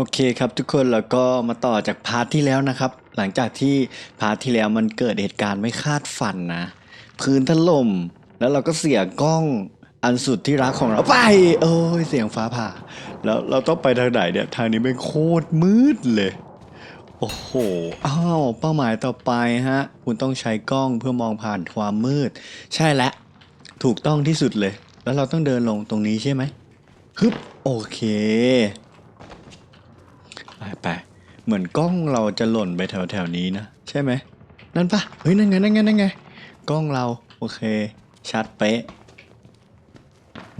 โอเคครับทุกคนแล้วก็มาต่อจากพาร์ทที่แล้วนะครับ หลังจากที่พาร์ทที่แล้วมันเกิดเหตุการณ์ไม่คาดฝันนะพื้นถล่มแล้วเราก็เสียกล้องอันสุดที่รักของเราไป โอ้ยเสียงฟ้าผ่า แล้วเราต้องไปทางไหนเนี่ยทางนี้เป็นโคตรมืดเลย โอ้โหอ้าวเป้าหมายต่อไปฮะ คุณต้องใช้กล้องเพื่อมองผ่านความมืด ใช่แล้วถูกต้องที่สุดเลย แล้วเราต้องเดินลงตรงนี้ใช่ไหมฮึบโอเค ไปไป เหมือนกล้องเราจะหล่นไปแถวแถวๆนี้นะ ใช่ไหม นั่นปะเฮ้ย นั่นไง นั่นไง นั่นไง กล้องเรา โอเค ชัดเป๊ะ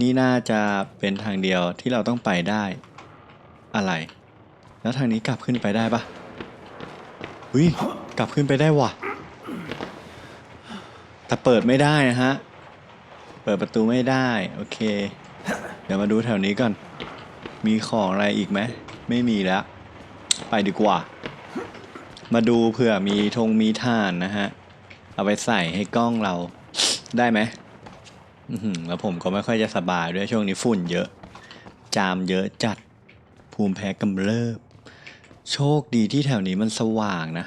นี่น่าจะเป็นทางเดียวที่เราต้องไปได้ อะไร แล้วทางนี้กลับขึ้นไปได้ปะอุ้ย กลับขึ้นไปได้ว่ะ แต่เปิดไม่ได้นะฮะ เปิดประตูไม่ได้ โอเค เดี๋ยวมาดูแถวนี้ก่อน มีของอะไรอีกไหม ไม่มีแล้ว ไปดีกว่า มาดูเผื่อมีธงมีถ่านนะฮะ เอาไปใส่ให้กล้องเราได้ไหมแล้วผมก็ไม่ค่อยจะสบายด้วยช่วงนี้ฝุ่นเยอะ จามเยอะจัด ภูมิแพ้กำเริบ โชคดีที่แถวนี้มันสว่างนะ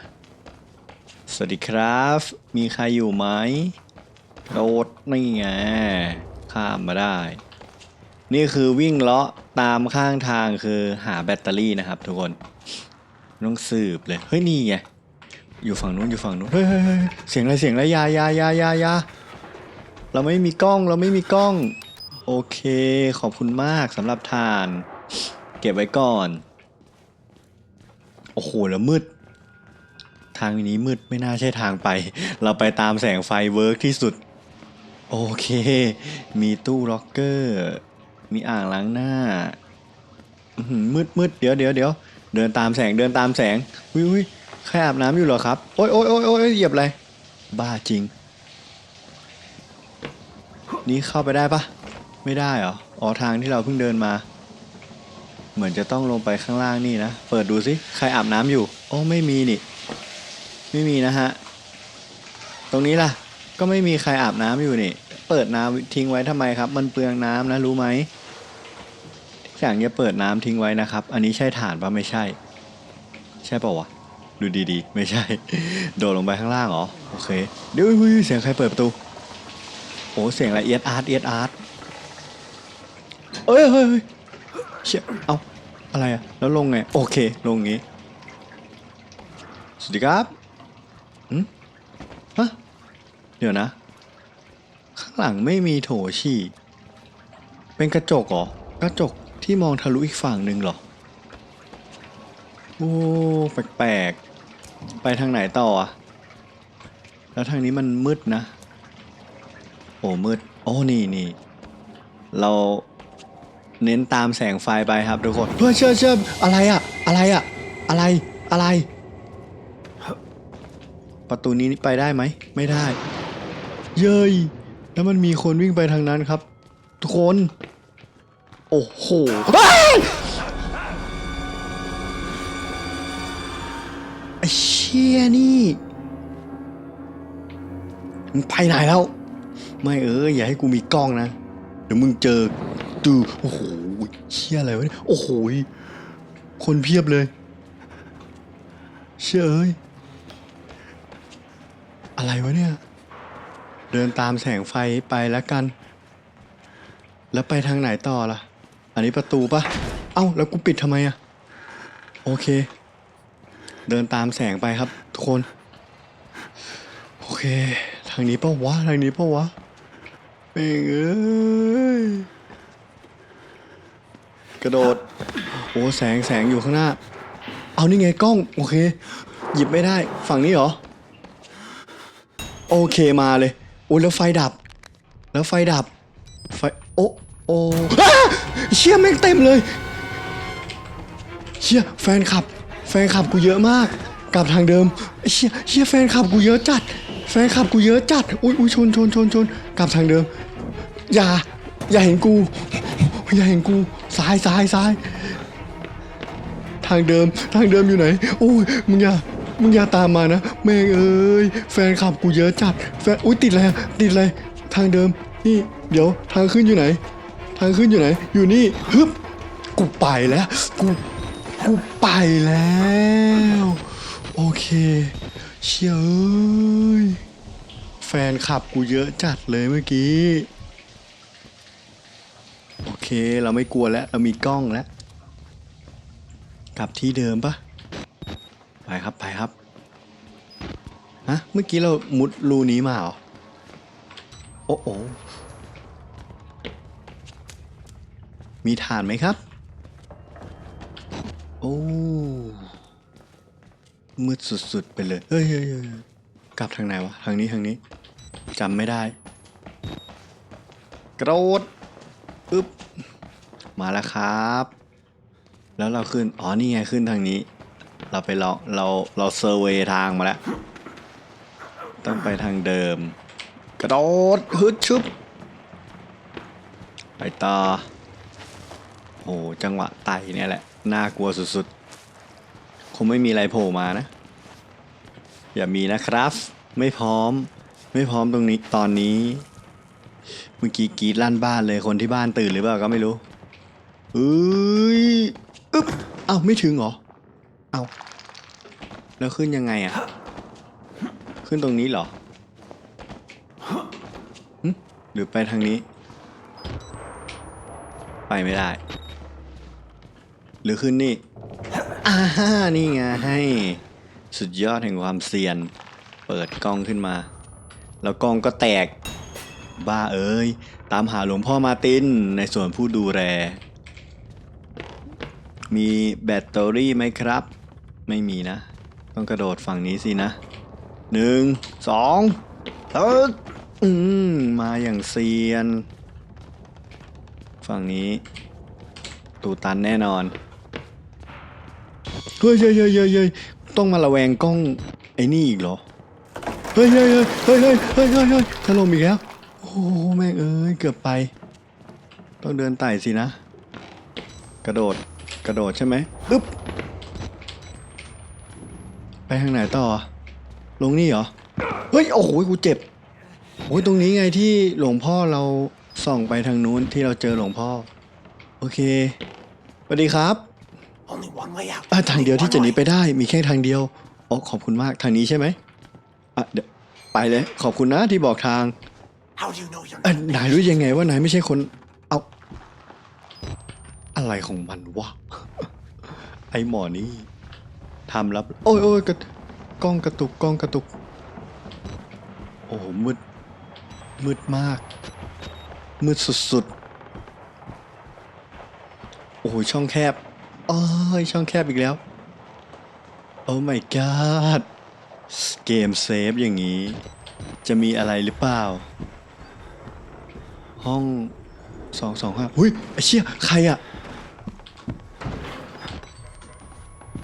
สวัสดีครับ มีใครอยู่ไหมโดดนี่ไงข้ามมาได้ นี่คือวิ่งเลาะ ตามข้างทางคือหาแบตเตอรี่นะครับ ทุกคนต้องสืบเลยเฮ้ยนี่ไงอยู่ฝั่งนู้นอยู่ฝั่งนู้นเฮ้ยเฮ้ยเฮ้ยเสียงอะไรเสียงอะไรยายายายายาเราไม่มีกล้องเราไม่มีกล้อง โอเค ขอบคุณมากสำหรับทาน เก็บไว้ก่อน โอ้โหแล้วมืด ทางนี้มืดไม่น่าใช่ทางไป เราไปตามแสงไฟเวิร์กที่สุด โอเค มีตู้ล็อกเกอร์ มีอ่างล้างหน้ามืดมืดเดี๋ยวเดี๋ยวเดี๋ยวเดินตามแสงเดินตามแสงวิวิใครอาบน้ำอยู่เหรอครับ โอ๊ยโอ๊ยโอ๊ยโอ๊ยเหยียบอะไร บ้าจริง นี่เข้าไปได้ปะไม่ได้เหรออ๋อทางที่เราเพิ่งเดินมา เหมือนจะต้องลงไปข้างล่างนี่นะ เปิดดูสิใครอาบน้ำอยู่โอ้ไม่มีนี่ ไม่มีนะฮะ ตรงนี้ล่ะ ก็ไม่มีใครอาบน้ำอยู่นี่ เปิดน้ำทิ้งไว้ทำไมครับ มันเปลืองน้ำนะรู้ไหม อย่างจะเปิดน้ำทิ้งไว้นะครับ อันนี้ใช่ฐานปะไม่ใช่ ใช่ปะวะดูดีๆ ไม่ใช่ โดดลงไปข้างล่างเหรอโอเคเดี๋ยวเสียงใครเปิดประตูโอ้เสียงอะไรเอียดอาร์ตเอียดอาร์ตเอ้ยเฮ้ยเฮ้ยเชี่ยเอาอะไรอะแล้วลงไงโอเคลงงี้สวัสดีครับอืมฮะเดี๋ยวนะ ข้างหลังไม่มีโถฉี่เป็นกระจกเหรอกระจก ที่มองทะลุอีกฝั่งหนึ่งหรอ โอ้ แปลกๆ ไปทางไหนต่ออะแล้วทางนี้มันมืดนะ โอ้ มืด โอ้ นี่นี่ เราเน้นตามแสงไฟไปครับทุกคนเพื่อเชื่อเชื่ออะไรอะอะไรอะอะไรอะไร ประตูนี้ไปได้ไหม ไม่ได้ เย้ยแล้วมันมีคนวิ่งไปทางนั้นครับ ทุกคน โอ้โหอ้าไอ้เชี่ยนี่มึงไปไหนแล้ว ไม่เอออย่าให้กูมีกล้องนะ เดี๋ยวมึงเจอตูโอ้โหเชี่ยอะไรวะเนี่ยโอ้โหคนเพียบเลย เชื่อเอ้ยอะไรวะเนี่ย เดินตามแสงไฟไปแล้วกัน แล้วไปทางไหนต่อล่ะ อันนี้ประตูปะเอ้า แล้วกูปิดทำไมอะโอเค เดินตามแสงไปครับ ทุกคน โอเค ทางนี้ปะวะ ทางนี้ปะวะเม่งเอ้ย กระโดด โอ้แสงแสงอยู่ข้างหน้า เอานี่ไงกล้อง โอเค หยิบไม่ได้ ฝั่งนี้เหรอ โอเคมาเลย โอ้แล้วไฟดับ แล้วไฟดับ ไฟ โอ้ โอ้เชี่ยแม่งเต็มเลย เชี่ยแฟนคลับ แฟนคลับกูเยอะมากกลับทางเดิมเชี่ยเชี่ยแฟนคลับกูเยอะจัด แฟนคลับกูเยอะจัดอุ้ยอุ้ยชนชนชนชนกลับทางเดิม อย่า อย่าเห็นกู อย่าเห็นกูซ้ายซ้ายซ้าย ทางเดิมทางเดิมอยู่ไหนโอ้ยมึงอย่ามึงอย่าตามมานะแม่งเอ้ยแฟนคลับกูเยอะจัดแฟนอุ้ยติดอะไรติดอะไรทางเดิมนี่ เดี๋ยวทางขึ้นอยู่ไหนางขึ้นอยู่ไหน อยู่นี่ฮึบกูไปแล้วกูกูไปแล้ว โอเค เชี่ยเอ้ยแฟนขับกูเยอะจัดเลยเมื่อกี้ โอเคเราไม่กลัวแล้ว เรามีกล้องแล้ว กลับที่เดิมปะไปครับไปครับฮะเมื่อกี้เรามุดรูนี้มาเหรอ โอ้โอ มีฐานไหมครับ โอ้มืดสุดๆไปเลย เฮ้ยเฮ้ยเกลับทางไหนวะ ทางนี้ทางนี้จำไม่ได้ กระโดดอึ๊บ มาแล้วครับ แล้วเราขึ้น อ๋อ นี่ไงขึ้นทางนี้ เราไปลองเราเราเซอร์เวย์ทางมาแล้ว ต้องไปทางเดิม กระโดดฮึดชุบ ไปต่อ โอ้จังหวะไต่เนี่ยแหละ น่ากลัวสุดๆ คงไม่มีอะไรโผล่มานะ อย่ามีนะครับ ไม่พร้อม ไม่พร้อมตรงนี้ตอนนี้ เมื่อกี้กรีดลั่นบ้านเลยคนที่บ้านตื่นหรือเปล่าก็ไม่รู้เอ้ยอึ๊บเอ้าไม่ถึงเหรอ เอ้าแล้วขึ้นยังไงอะขึ้นตรงนี้เหรอหรือไปทางนี้ ไปไม่ได้ หรือขึ้นนี่อ่าฮ่านี่ไงให้สุดยอดแห่งความเซียน เปิดกล้องขึ้นมา แล้วกล้องก็แตก บ้าเอ้ย ตามหาหลวงพ่อมาตินในส่วนผู้ดูแล มีแบตเตอรี่ไหมครับ ไม่มีนะ ต้องกระโดดฝั่งนี้สินะหนึ่งสองตึกอืมมาอย่างเซียน ฝั่งนี้ ตูตันแน่นอน เฮ้ยเฮ้ยเฮ้ยเฮ้ยต้องมาระแวงกล้องไอ้นี่อีกเหรอ เฮ้ยเฮ้ยเฮ้ยเฮ้ยเฮ้ยเฮ้ยถล่มอีกแล้ว โอ้แม่งเอ้ยเกือบไป ต้องเดินไต่สินะ กระโดด กระโดดใช่ไหมปึ๊บ ไปทางไหนต่อ ลงนี่เหรอ เฮ้ย โอ้โห กูเจ็บ โอ้ยตรงนี้ไงที่หลวงพ่อเราส่องไปทางนู้นที่เราเจอหลวงพ่อ โอเคสวัสดีครับ อะทางเดียวที่จะหนี Only ไปได้มีแค่ทางเดียวอ๋อขอบคุณมากทางนี้ใช่ไหมอะเดี๋ยวไปเลยขอบคุณนะที่บอกทาง one. How do you know you're อะ not นายรู้ยังไงว่านายไม่ใช่คน เอา อะไรของมันวะ ไอหมอนี่ทำรับ โอ้ยโอ้ยกระกล้องกระตุกกล้องกระตุก โอ้โหมืด มืดมาก มืดสุดๆ โอ้โหช่องแคบ โอ้ยช่องแคบอีกแล้ว โอ้ my god เกมเซฟอย่างนี้ จะมีอะไรหรือเปล่า ห้องสองสองห้าหุ้ยไอเชี่ยใครอะ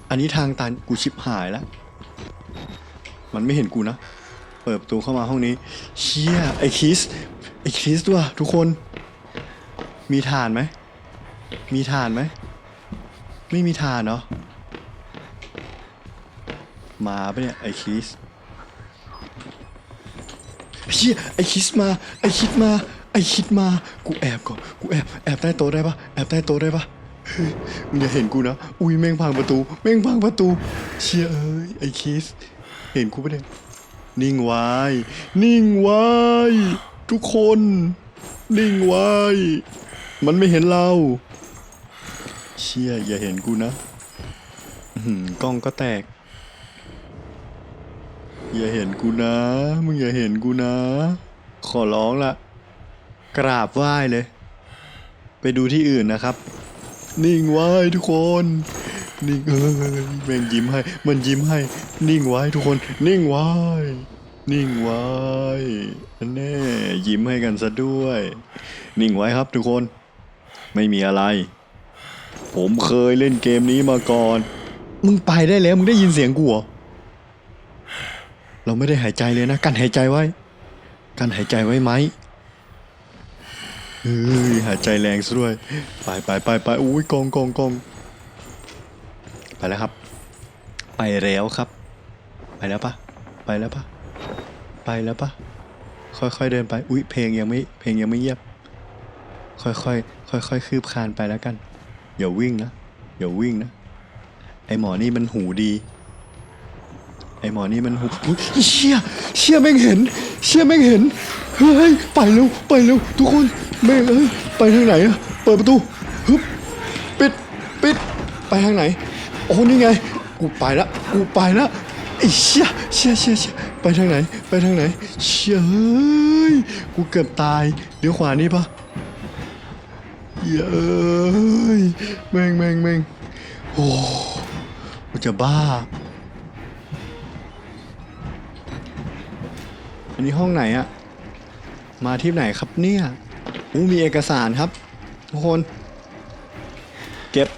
อันนี้ทางตันกูชิบหายแล้ว มันไม่เห็นกูนะ เปิดประตูเข้ามาห้องนี้ เชี่ยไอคิสไอคิสด้วยทุกคน มีฐานไหม มีฐานไหม ไม่มีฐานเนาะมาปะเนี่ย ไอคิสเฮียไอคิดมา ไอคิดมา ไอคิดมา กูแอบก่อน กูแอบ แอบใต้โต๊ะได้ปะแอบใต้โต๊ะได้ปะเฮ้ยมึงอย่าเห็นกูนะ อุ้ยแม่งพังประตู แม่งพังประตู เชียเอ้ย ไอคิส เห็นกูปะเนี่ย นิ่งไว้ นิ่งไว้ ทุกคน นิ่งไว้ มันไม่เห็นเรา เชียอย่าเห็นกูนะกล้องก็แตก อย่าเห็นกูนะ มึงอย่าเห็นกูนะ ขอร้องละกราบไหว้เลย ไปดูที่อื่นนะครับ นิ่งไว้ทุกคน นิ่งเอ้ยแม่งยิ้มให้ มันยิ้มให้ นิ่งไว้ทุกคน นิ่งไว้ นิ่งไว้อันแน่ยิ้มให้กันซะด้วย นิ่งไว้ครับทุกคน ไม่มีอะไร ผมเคยเล่นเกมนี้มาก่อน มึงไปได้แล้ว มึงได้ยินเสียงกูเหรอ เราไม่ได้หายใจเลยนะ กันหายใจไว้ กันหายใจไว้ไหมเฮ้ยหายใจแรงซะด้วย ไปไปไปไปอุ้ยกองกองกองไปแล้วครับ ไปแล้วครับ ไปแล้วปะไปแล้วปะไปแล้วปะค่อยๆเดินไป อุ้ยเพลงยังไม่เพลงยังไม่เงียบ ค่อยๆค่อยๆคืบคลานไปแล้วกัน อย่าวิ่งนะอย่าวิ่งนะไอหมอนี่มันหูดี ไอหมอนี่มันหูเชี่ยเชี่ยแม่งเห็น เชี่ยแม่งเห็นเฮ้ยไปเร็วไปเร็วทุกคนแม่งเอ้ยไปทางไหนอะเปิดประตูฮึบปิดปิดไปทางไหนโอ้นี่ไงกูไปละกูไปละไอ้เชี่ยเชี่ยเชี่ยเชี่ยไปทางไหน ไปทางไหนเชี่ยเฮ้ยกูเกือบตายเดี๋ยวขวานี่ปะ เย้ยแม่งแม่งแม่งโอ้กูจะบ้า อันนี้ห้องไหนอะมาที่ไหนครับเนี่ยอู้มีเอกสารครับทุกคน เก็บ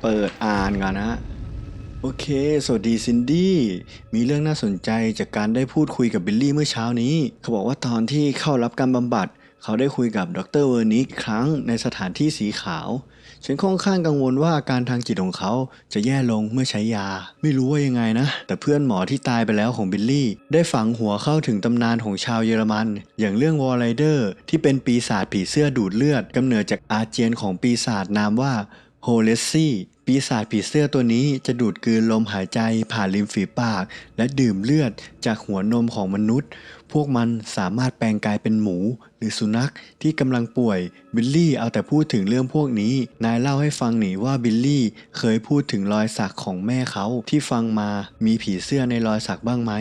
เปิดอ่านก่อนนะ โอเค สวัสดีซินดี้ มีเรื่องน่าสนใจจากการได้พูดคุยกับบิลลี่เมื่อเช้านี้ เขาบอกว่าตอนที่เข้ารับการบำบัด เขาได้คุยกับดรเวอร์นิกครั้งในสถานที่สีขาว ฉันค่อนข้างกังวลว่าอาการทางจิตของเขาจะแย่ลงเมื่อใช้ยา ไม่รู้ว่ายังไงนะ แต่เพื่อนหมอที่ตายไปแล้วของบิลลี่ ได้ฝังหัวเข้าถึงตำนานของชาวเยอรมัน อย่างเรื่องวอลไรเดอร์ที่เป็นปีศาจผีเสื้อดูดเลือดกำเนิดจากอาเจียนของปีศาจนามว่าโฮเลสซี่ปีศาจผีเสื้อตัวนี้จะดูดกลืนลมหายใจผ่านริมฝีปาก และดื่มเลือดจากหัวนมของมนุษย์ พวกมันสามารถแปลงกายเป็นหมู หรือสุนัขที่กำลังป่วย บิลลี่เอาแต่พูดถึงเรื่องพวกนี้ นายเล่าให้ฟังหนิว่าบิลลี่เคยพูดถึงรอยสักของแม่เขาที่ฟังมามีผีเสื้อในรอยสักบ้างไหม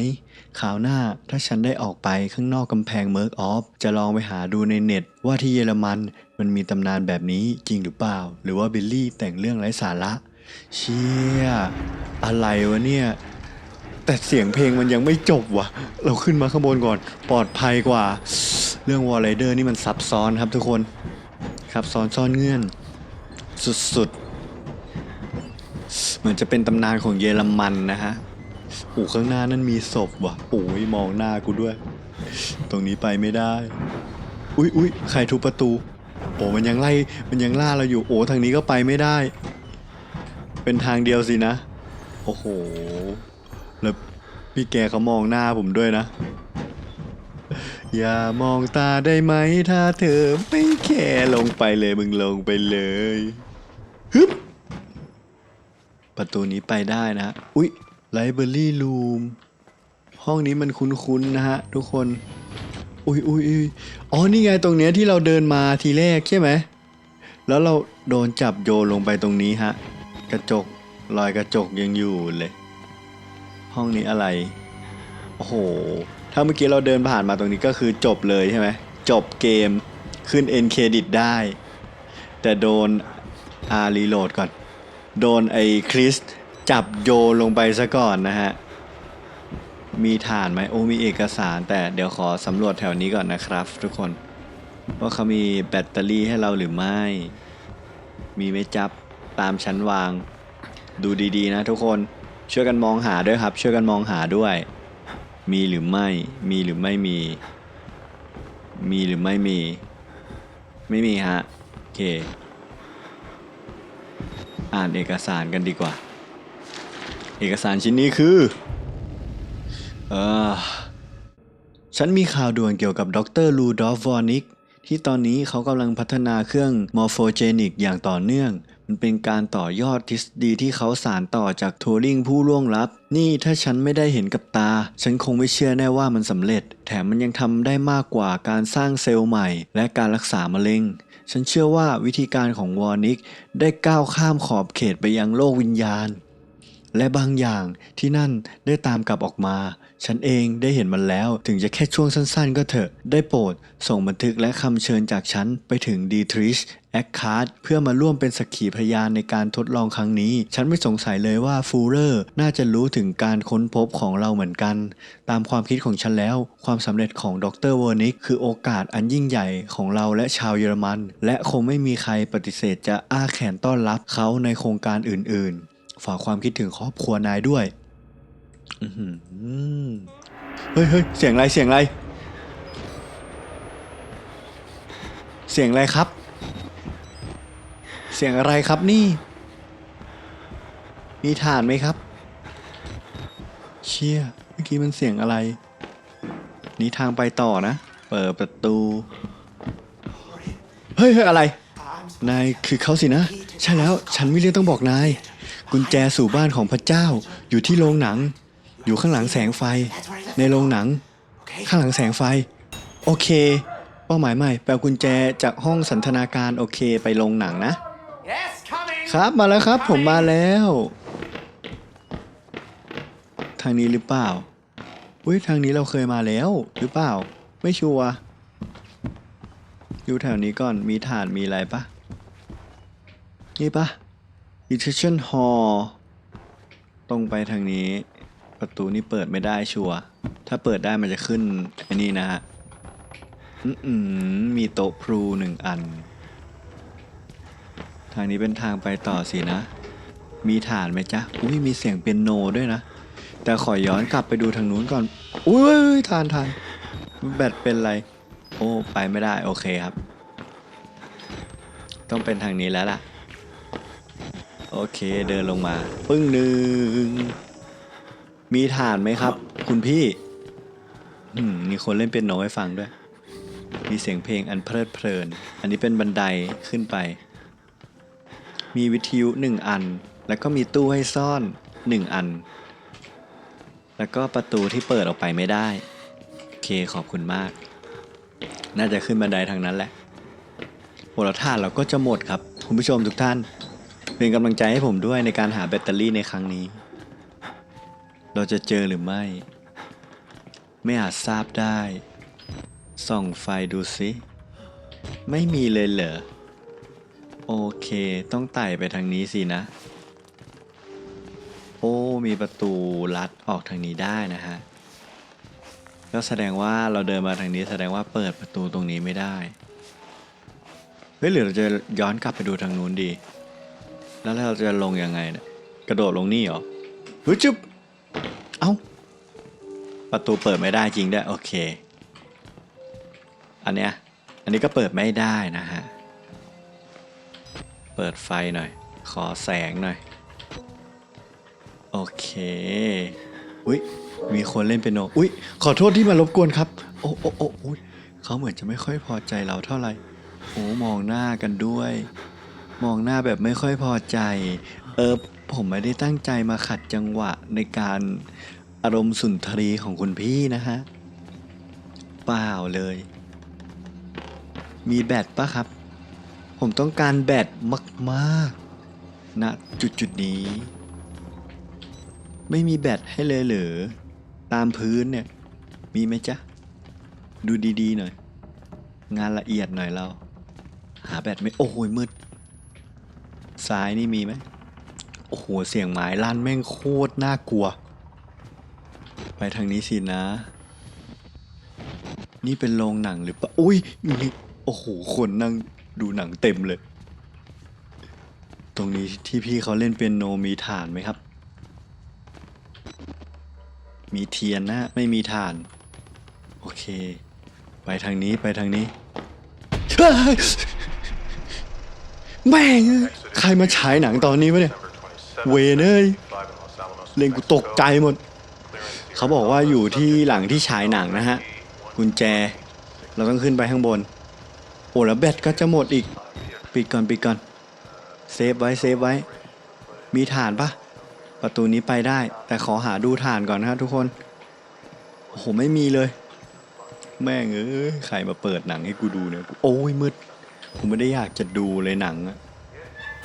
คราวหน้าถ้าฉันได้ออกไปข้างนอกกำแพงเมิร์กออฟจะลองไปหาดูในเน็ต ว่าที่เยอรมันมันมีตำนานแบบนี้จริงหรือเปล่า หรือว่าบิลลี่แต่งเรื่องไร้สาระ เชี่ย อะไรวะเนี่ย แต่เสียงเพลงมันยังไม่จบว่ะ เราขึ้นมาข้างบนก่อนปลอดภัยกว่า เรื่องวอลเลเดอร์นี่มันซับซ้อนครับทุกคนซับซ้อนซ่อนเงื่อน สุดๆ เหมือนจะเป็นตำนานของเยอรมันนะฮะอูข้างหน้านั่นมีศพว่ะโอ้ยมองหน้ากูด้วย ตรงนี้ไปไม่ได้ อุ้ยอุ้ยใครทุบประตู โอ้มันยังไล่มันยังล่าเราอยู่โอ้ทางนี้ก็ไปไม่ได้ เป็นทางเดียวสินะ โอ้โห แล้วพี่แกเขามองหน้าผมด้วยนะ อย่ามองตาได้ไหมถ้าเธอไม่แคร์ลงไปเลยมึงลงไปเลยฮึบประตูนี้ไปได้นะ อุ๊ยไลบรารีรูมห้องนี้มันคุ้นๆนะฮะ ทุกคน อุ๊ยอุ๊ยอุ๊ยอ๋อ นี่ไงตรงเนี้ยที่เราเดินมาทีแรกใช่ไหม แล้วเราโดนจับโยนลงไปตรงนี้ฮะ กระจกรอยกระจกยังอยู่เลย ห้องนี้อะไร โอ้โห ถ้าเมื่อกี้เราเดินผ่านมาตรงนี้ก็คือจบเลยใช่ไหม จบเกม ขึ้นเอ็นเครดิตได้ แต่โดนอารีโหลดก่อน โดนไอ้คริสจับโยนลงไปซะก่อนนะฮะ มีฐานไหมโอ้มีเอกสารแต่เดี๋ยวขอสำรวจแถวนี้ก่อนนะครับ ทุกคน ว่าเขามีแบตเตอรี่ให้เราหรือไม่ มีไหม่จับตามชั้นวาง ดูดีๆนะทุกคน ช่วยกันมองหาด้วยครับ ช่วยกันมองหาด้วย มีหรือไม่ มีหรือไม่มี มีหรือไม่มี ไม่มีฮะ โอเค อ่านเอกสารกันดีกว่า เอกสารชิ้นนี้คือ เออฉันมีข่าวด่วนเกี่ยวกับดรลูดอฟวอนิกที่ตอนนี้เขากำลังพัฒนาเครื่องมอร์โฟเจนิกอย่างต่อเนื่อง มันเป็นการต่อยอดทฤษฎีที่เขาสานต่อจากทูริงผู้ล่วงลับ นี่ถ้าฉันไม่ได้เห็นกับตา ฉันคงไม่เชื่อแน่ว่ามันสำเร็จ แถมมันยังทำได้มากกว่าการสร้างเซลล์ใหม่ และการรักษามะเร็ง ฉันเชื่อว่าวิธีการของวอนิกได้ก้าวข้ามขอบเขตไปยังโลกวิญญาณ และบางอย่างที่นั่นได้ตามกลับออกมา ฉันเองได้เห็นมันแล้วถึงจะแค่ช่วงสั้นๆ ก็เถอะ ได้โปรดส่งบันทึกและคำเชิญจากฉันไปถึงดีทริชแอคคาร์ดเพื่อมาร่วมเป็นสักขีพยานในการทดลองครั้งนี้ ฉันไม่สงสัยเลยว่าฟูเรอร์น่าจะรู้ถึงการค้นพบของเราเหมือนกัน ตามความคิดของฉันแล้ว ความสำเร็จของดรเวอร์นิกคือโอกาสอันยิ่งใหญ่ของเราและชาวเยอรมัน และคงไม่มีใครปฏิเสธจะอ้าแขนต้อนรับเขาในโครงการอื่นๆ ฝากความคิดถึงครอบครัวนายด้วย อือหือเฮ้ยเฮ้ยเสียงอะไรเสียงอะไร เสียงอะไรครับ เสียงอะไรครับนี่ มีฐานไหมครับ เชี่ยเมื่อกี้มันเสียงอะไร นี่ทางไปต่อนะ เปิดประตู เฮ้ยเฮ้ยอะไร นายคือเขาสินะ ใช่แล้วฉันไมีเรื่องต้องบอกนาย กุญแจสู่บ้านของพระเจ้าอยู่ที่โรงหนัง อยู่ข้างหลังแสงไฟ ในโรงหนัง Okay. ข้างหลังแสงไฟ โอเค เป้าหมายใหม่แปลกุญแจจากห้องสันทนาการโอเคไปโรงหนังนะ Yes, coming. ครับมาแล้วครับผมมาแล้ว ทางนี้หรือเปล่าอุ้ยทางนี้เราเคยมาแล้วหรือเปล่า ไม่ชัวร์อยู่แถวนี้ก่อนมีฐานมีอะไรปะนี่ปะ detention hall ตรงไปทางนี้ ประตูนี้เปิดไม่ได้ชัวร์ถ้าเปิดได้มันจะขึ้นไอ้นี่นะฮะอืมมีโต๊ะพลูหนึ่งอัน ทางนี้เป็นทางไปต่อสินะ มีฐานไหมจ๊ะ อุ้ยมีเสียงเปียโนด้วยนะ แต่ขอย้อนกลับไปดูทางนู้นก่อน อุ้ยทานทานแบตเป็นไร โอ้ไปไม่ได้โอเคครับ ต้องเป็นทางนี้แล้วล่ะ โอเคเดินลงมา ปึ้งหนึ่ง มีฐานไหมครับ คุณพี่อืมมีคนเล่นเปียโนให้ฟังด้วย มีเสียงเพลงอันเพลิดเพลิน อันนี้เป็นบันไดขึ้นไป มีวิทยุหนึ่งอัน แล้วก็มีตู้ให้ซ่อนหนึ่งอัน แล้วก็ประตูที่เปิดออกไปไม่ได้ โอเคขอบคุณมาก น่าจะขึ้นบันไดทางนั้นแหละโหเราท่านเราก็จะหมดครับ คุณผู้ชมทุกท่าน เป็นกำลังใจให้ผมด้วยในการหาแบตเตอรี่ในครั้งนี้ เราจะเจอหรือไม่ ไม่อาจทราบได้ ส่องไฟดูสิ ไม่มีเลยเหรอ โอเคต้องไต่ไปทางนี้สินะ โอ้ มีประตูลัดออกทางนี้ได้นะฮะ ก็แสดงว่าเราเดินมาทางนี้แสดงว่าเปิดประตูตรงนี้ไม่ได้เฮ้ยหรือเราจะย้อนกลับไปดูทางนู้นดี แล้วเราจะลงยังไงเนี่ยกระโดดลงนี่เหรอเฮ้ยจุ๊บ เอ้า ประตูเปิดไม่ได้จริงด้วยโอเค อันเนี้ย อันนี้ก็เปิดไม่ได้นะฮะ เปิดไฟหน่อย ขอแสงหน่อย โอเค อุ้ยมีคนเล่นเปียโน อุ้ยขอโทษที่มารบกวนครับ โอ้โอ้โอ้อุ้ยเขาเหมือนจะไม่ค่อยพอใจเราเท่าไหร่ โอ้มองหน้ากันด้วย มองหน้าแบบไม่ค่อยพอใจ เออ ผมไม่ได้ตั้งใจมาขัดจังหวะในการอารมณ์สุนทรีของคุณพี่นะฮะเปล่าเลย มีแบตปะครับ ผมต้องการแบตมากๆณจุดจุดๆนี้ ไม่มีแบตให้เลยเหรือตามพื้นเนี่ย มีไหมจ๊ะ ดูดีๆหน่อย งานละเอียดหน่อยเรา หาแบตไม่ โอ้โหมืด ซ้ายนี่มีไหม โอ้โห เสียงไม้ลั่นแม่งโคตรน่ากลัว ไปทางนี้สินะ นี่เป็นโรงหนังหรือเปล่าอุ้ยนี่โอ้โห คนนั่งดูหนังเต็มเลย ตรงนี้ที่พี่เขาเล่นเปียโนมีฐานไหมครับ มีเทียนนะ ไม่มีฐาน โอเค ไปทางนี้ไปทางนี้แม่ง ใครมาฉายหนังตอนนี้วะเนี่ย เวนเอ้ยเล่นกูตกใจหมด เขาบอกว่าอยู่ที่หลังที่ฉายหนังนะฮะ กุญแจ เราต้องขึ้นไปข้างบน โอ้แล้วแบตก็จะหมดอีก ปิดก่อนปิดก่อน เซฟไว้เซฟไว้ มีฐานปะประตูนี้ไปได้ แต่ขอหาดูฐานก่อนนะทุกคน โอ้โห ไม่มีเลย แม่งเอ้ยใครมาเปิดหนังให้กูดูเนี่ย โอ้ยมืดผมไม่ได้อยากจะดูเลยหนังอะ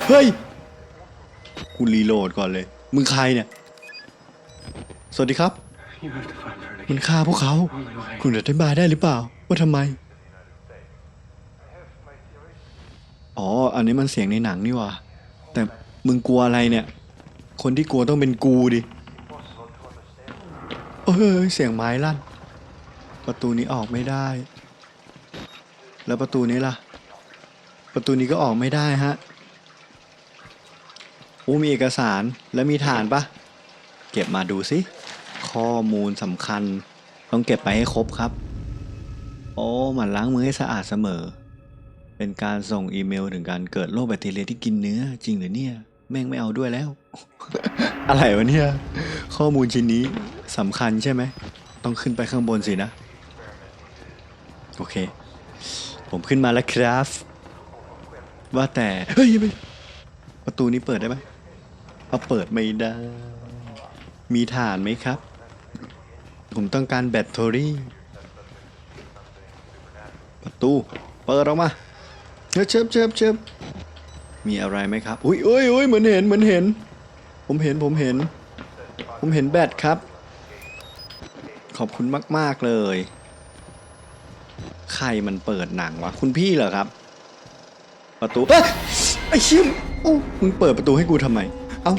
เฮ้ย กูรีโหลดก่อนเลย มึงใครเนี่ย สวัสดีครับ มันฆ่าพวกเขา คุณอธิบายได้หรือเปล่า ว่าทำไม อ๋อ อันนี้มันเสียงในหนังนี่ว่า แต่มึงกลัวอะไรเนี่ย คนที่กลัวต้องเป็นกูดิ เอ้ย เสียงไม้ลั่น ประตูนี้ออกไม่ได้ แล้วประตูนี้ล่ะ ประตูนี้ก็ออกไม่ได้ฮะ อ้มีเอกสารแล้วมีฐานปะเก็บมาดูสิ ข้อมูลสำคัญ ต้องเก็บไปให้ครบครับ โอ้หมันล้างมือให้สะอาดเสมอ เป็นการส่งอีเมลถึงการเกิดโรคแบคทีเรียที่กินเนื้อ จริงหรือเนี่ย แม่งไม่เอาด้วยแล้ว อะไรวะเนี่ย ข้อมูลชิ้นนี้สำคัญใช่ไหม ต้องขึ้นไปข้างบนสินะ โอเค ผมขึ้นมาแล้วครับ ว่าแต่ เฮ้ย ประตูนี้เปิดได้ไหม เอาเปิดไม่ได้ มีฐานไหมครับ ผมต้องการแบตเตอรี่ ประตู เปิดออกมาเชิบเชิบเชิบเชิบมีอะไรไหมครับ อุ้ยอุ้ยอุ้ยเหมือนเห็นเหมือนเห็น ผมเห็นผมเห็น ผมเห็นแบตครับ ขอบคุณมาก ๆ เลย ใครมันเปิดหนังวะ คุณพี่เหรอครับ ประตูเอ้ยไอ้ชิมโอ้มึงเปิดประตูให้กูทำไม เอ้า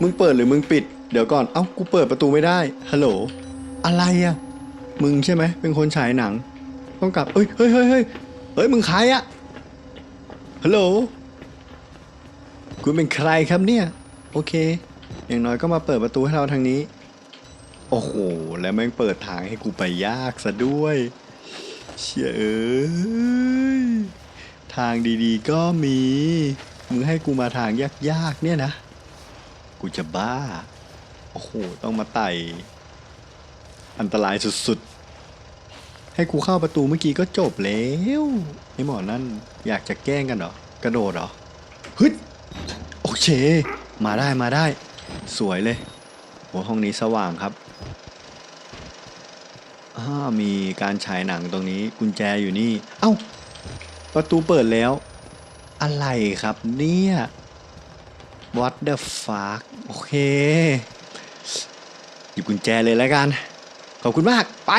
มึงเปิดหรือมึงปิด เดี๋ยวก่อน เอ้า กูเปิดประตูไม่ได้ ฮัลโหล อะไรอะมึงใช่ไหม เป็นคนฉายหนัง ต้องกลับเอ้ย เฮ้ยเฮ้ยเฮ้ยเฮ้ย มึงใครอะฮัลโหล คุณเป็นใครครับเนี่ย โอเค อย่างน้อยก็มาเปิดประตูให้เราทางนี้ โอ้โห แล้วแม่งเปิดทางให้กูไปยากซะด้วย เชี่ยเอ้ย ทางดีๆก็มี มึงให้กูมาทางยากๆเนี่ยนะ กูจะบ้า โอ้โห ต้องมาไต่ อันตรายสุดๆ ให้กูเข้าประตูเมื่อกี้ก็จบแล้วไอ้หมอนั่นอยากจะแกล้งกันเหรอ กระโดดเหรอฮึดโอเค มาได้มาได้ สวยเลยโอ้ห้องนี้สว่างครับอ่ามีการฉายหนังตรงนี้กุญแจอยู่นี่ เอ้า ประตูเปิดแล้ว อะไรครับเนี่ย What the fuck โอเค หยิบกุญแจเลยแล้วกัน ขอบคุณมาก ไป